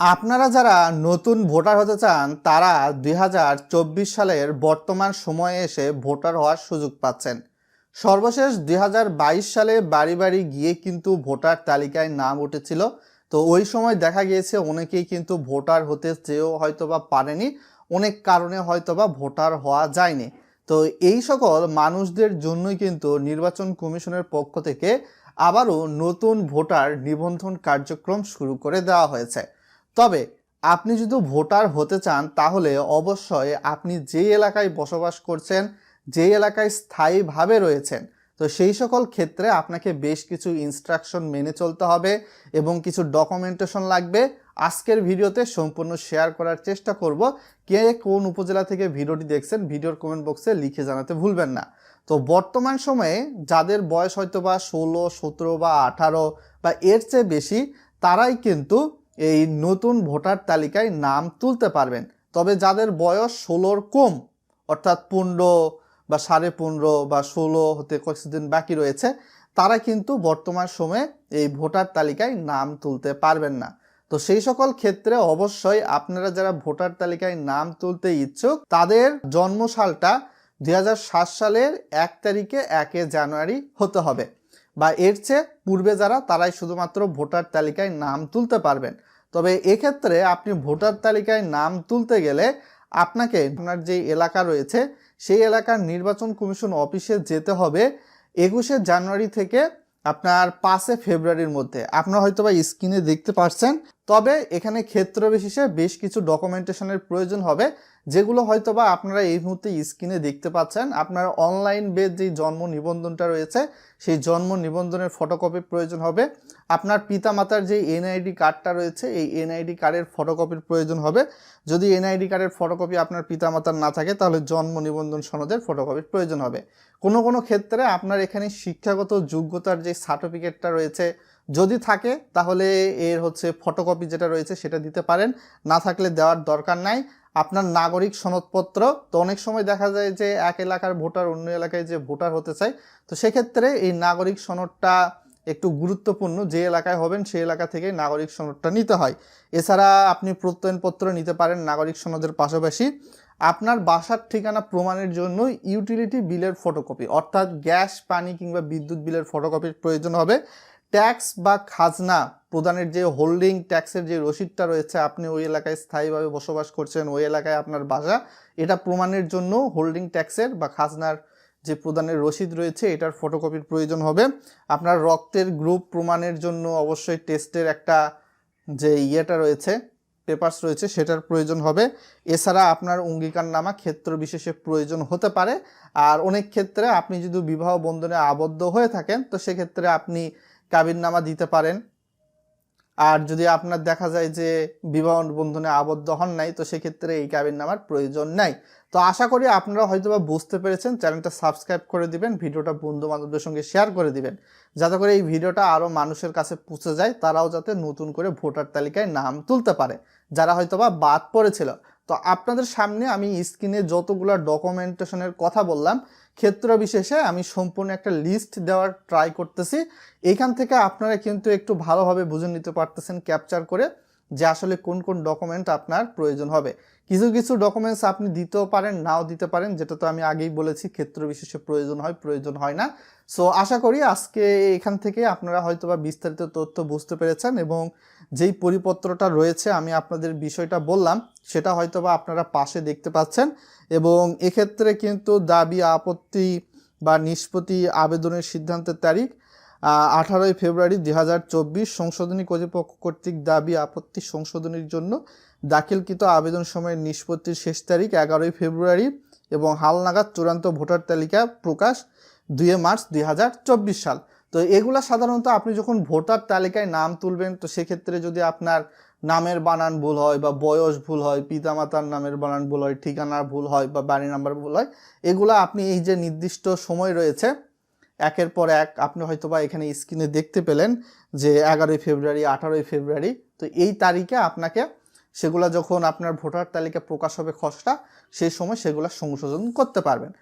আপনারা যারা নতুন ভোটার হতে চান, তারা দুই হাজার চব্বিশ সালের বর্তমান সময়ে এসে ভোটার হওয়ার সুযোগ পাচ্ছেন। সর্বশেষ দু হাজার বাইশ সালে বাড়ি বাড়ি গিয়ে কিন্তু ভোটার তালিকায় নাম উঠেছিল। তো ওই সময় দেখা গিয়েছে, অনেকেই কিন্তু ভোটার হতে চেয়েও হয়তো বা পারেনি, অনেক কারণে হয়তো বা ভোটার হওয়া যায়নি। তো এই সকল মানুষদের জন্যই কিন্তু নির্বাচন কমিশনের পক্ষ থেকে আবারও নতুন ভোটার নিবন্ধন কার্যক্রম শুরু করে দেওয়া হয়েছে। তবে আপনি যদি ভোটার হতে চান, তাহলে অবশ্যই আপনি যে এলাকায় বসবাস করছেন যে এলাকায় স্থায়ীভাবে রয়েছেন, তো সেই সকল ক্ষেত্রে আপনাকে বেশ কিছু ইনস্ট্রাকশন মেনে চলতে হবে এবং কিছু ডকুমেন্টেশন লাগবে। আজকের ভিডিওতে সম্পূর্ণ শেয়ার করার চেষ্টা করব কে কোন উপজেলা থেকে ভিডিওটি দেখছেন, ভিডিওর কমেন্ট বক্সে লিখে জানাতে ভুলবেন না। তো বর্তমান সময়ে যাদের বয়স হয়তো বা ষোলো, সতেরো বা আঠারো বা এর চেয়ে বেশি, তারাই কিন্তু এই নতুন ভোটার তালিকায় নাম তুলতে পারবেন। তবে যাদের বয়স ষোলোর কম, অর্থাৎ পনেরো বা সাড়ে পনেরো বা ষোলো হতে কিছুদিন বাকি রয়েছে, তারা কিন্তু বর্তমান সময়ে এই ভোটার তালিকায় নাম তুলতে পারবেন না। তো সেই সকল ক্ষেত্রে অবশ্যই আপনারা যারা ভোটার তালিকায় নাম তুলতে ইচ্ছুক, তাদের জন্মসালটা দুই হাজার সাত সালের এক তারিখে একে জানুয়ারি হতে হবে। বা এর চেয়ে পূর্বে যারা, তারাই শুধুমাত্র ভোটার তালিকায় নাম তুলতে পারবেন। তবে এক্ষেত্রে আপনি ভোটার তালিকায় নাম তুলতে গেলে আপনাকে আপনার যে এলাকা রয়েছে, সেই এলাকার নির্বাচন কমিশন অফিসে যেতে হবে একুশে জানুয়ারি থেকে আপনার পাঁচে ফেব্রুয়ারির মধ্যে। আপনারা হয়তো বা স্ক্রিনে দেখতে পাচ্ছেন তবে এখানে ক্ষেত্র বিশেষে বেশ কিছু ডকুমেন্টেশনের প্রয়োজন হবে। যেগুলো হয়তো বা আপনারা এই মুহূর্তে স্ক্রিনে দেখতে পাচ্ছেন, আপনার অনলাইন বেদ যে জন্ম নিবন্ধনটা রয়েছে, সেই জন্ম নিবন্ধনের ফটোকপির প্রয়োজন হবে। আপনার পিতামাতার যে এনআইডি কার্ডটা রয়েছে, এই এনআইডি কার্ডের ফটোকপির প্রয়োজন হবে। যদি এনআইডি কার্ডের ফটোকপি আপনার পিতামাতার না থাকে, তাহলে জন্ম নিবন্ধন সনদের ফটোকপির প্রয়োজন হবে। কোনো কোনো ক্ষেত্রে আপনার এখানে শিক্ষাগত যোগ্যতার যে সার্টিফিকেটটা রয়েছে, যদি থাকে, তাহলে এর হচ্ছে ফটোকপি যেটা রয়েছে সেটা দিতে পারেন। না থাকলে দেওয়ার দরকার নাই। আপনার নাগরিক সনদপত্র তো অনেক সময় দেখা যায় যে এক এলাকার ভোটার অন্য এলাকায় যে ভোটার হতে চায়, তো সেক্ষেত্রে এই নাগরিক সনদটা একটু গুরুত্বপূর্ণ যে এলাকায় হবেন সেই এলাকা থেকে নাগরিক সনদটা নিতে হয়। এছাড়া আপনি প্রত্যয়নপত্র নিতে পারেন নাগরিক সনদের পাশাপাশি। আপনার বাসার ঠিকানা প্রমাণের জন্য ইউটিলিটি বিলের ফটোকপি অর্থাৎ গ্যাস, পানি কিংবা বিদ্যুৎ বিলের ফটোকপির প্রয়োজন হবে। ট্যাক্স বা খাজনা প্রদানের যে হোল্ডিং, ট্যাক্সের যে রসিদটা রয়েছে, আপনি ওই এলাকায় স্থায়ীভাবে বসবাস করছেন, ওই এলাকায় আপনার বাসা, এটা প্রমাণের জন্য হোল্ডিং ট্যাক্সের বা খাজনার যে প্রদানের রসিদ রয়েছে, এটার ফটোকপির প্রয়োজন হবে। আপনার রক্তের গ্রুপ প্রমাণের জন্য অবশ্যই টেস্টের একটা যে ইয়েটা রয়েছে, পেপার্স রয়েছে, সেটার প্রয়োজন হবে। এছাড়া আপনার অঙ্গীকারনামা ক্ষেত্র বিশেষে প্রয়োজন হতে পারে। আর অনেক ক্ষেত্রে আপনি যদি বিবাহ বন্ধনে আবদ্ধ হয়ে থাকেন, তো সেক্ষেত্রে আপনি কাবিননামা দিতে পারেন। আর যদি আপনার দেখা যায় যে বিবাহ বন্ধনে আবদ্ধ হন নাই, তো সেক্ষেত্রে এই কাবিননামার প্রয়োজন নাই। তো আশা করি আপনারা হয়তোবা বুঝতে পেরেছেন, চ্যানেলটা সাবস্ক্রাইব করে দিবেন, ভিডিওটা বন্ধু বান্ধবদের সঙ্গে শেয়ার করে দিবেন। যাতে করে এই ভিডিওটা আরও মানুষের কাছে পৌঁছে যায়, তারাও যাতে নতুন করে ভোটার তালিকায় নাম তুলতে পারে। যারা হয়তোবা বাদ পড়েছিল, তো আপনাদের সামনে আমি স্ক্রিনে যতগুলো ডকুমেন্টেশনের কথা বললাম ক্ষেত্র বিশেষে আমি সম্পূর্ণ একটা লিস্ট দেওয়ার ট্রাই করতেছি। এখান থেকে আপনারা কিন্তু একটু ভালোভাবে বুঝে নিতে পারতেছেন ক্যাপচার করে। যে আসলে কোন কোন ডকুমেন্ট আপনার প্রয়োজন হবে। কিছু কিছু ডকুমেন্টস আপনি দিতেও পারেন, নাও দিতে পারেন, যেটা তো আমি আগেই বলেছি, ক্ষেত্র বিশেষে প্রয়োজন হয় প্রয়োজন হয় না। সো আশা করি আজকে এখান থেকে আপনারা হয়তোবা বিস্তারিত তথ্য বুঝতে পেরেছেন এবং যেই পরিপত্রটা রয়েছে, আমি আপনাদের বিষয়টা বললাম, সেটা হয়তোবা আপনারা পাশে দেখতে পাচ্ছেন এবং এক্ষেত্রে কিন্তু দাবি, আপত্তি বা নিষ্পত্তি, আবেদনের সিদ্ধান্তের তারিখ আঠারোই ফেব্রুয়ারি দুই হাজার চব্বিশ সংশোধনী কর্তৃপক্ষ কর্তৃক দাবি, আপত্তি সংশোধনীর জন্য দাখিলকৃত আবেদন সময়ের নিষ্পত্তির শেষ তারিখ এগারোই ফেব্রুয়ারি এবং হালনাগাদ চূড়ান্ত ভোটার তালিকা প্রকাশ দুই মার্চ দুই হাজার চব্বিশ সাল। তো এগুলা সাধারণত আপনি যখন ভোটার তালিকায় নাম তুলবেন, তো সেক্ষেত্রে যদি আপনার নামের বানান ভুল হয় বা বয়স ভুল হয়, পিতামাতার নামের বানান ভুল হয় ঠিকানার ভুল হয় বা বাড়ি নাম্বার ভুল হয়, এগুলো আপনি এই যে নির্দিষ্ট সময় রয়েছে একের পর এক আপনি হয়তো বা এখানে স্ক্রিনে দেখতে পেলেন যে এগারোই ফেব্রুয়ারি, আঠারোই ফেব্রুয়ারি। তো এই তারিখে আপনাকে সেগুলো যখন আপনার ভোটার তালিকা প্রকাশ হবে খসড়া, সেই সময় সেগুলো সংশোধন করতে পারবেন।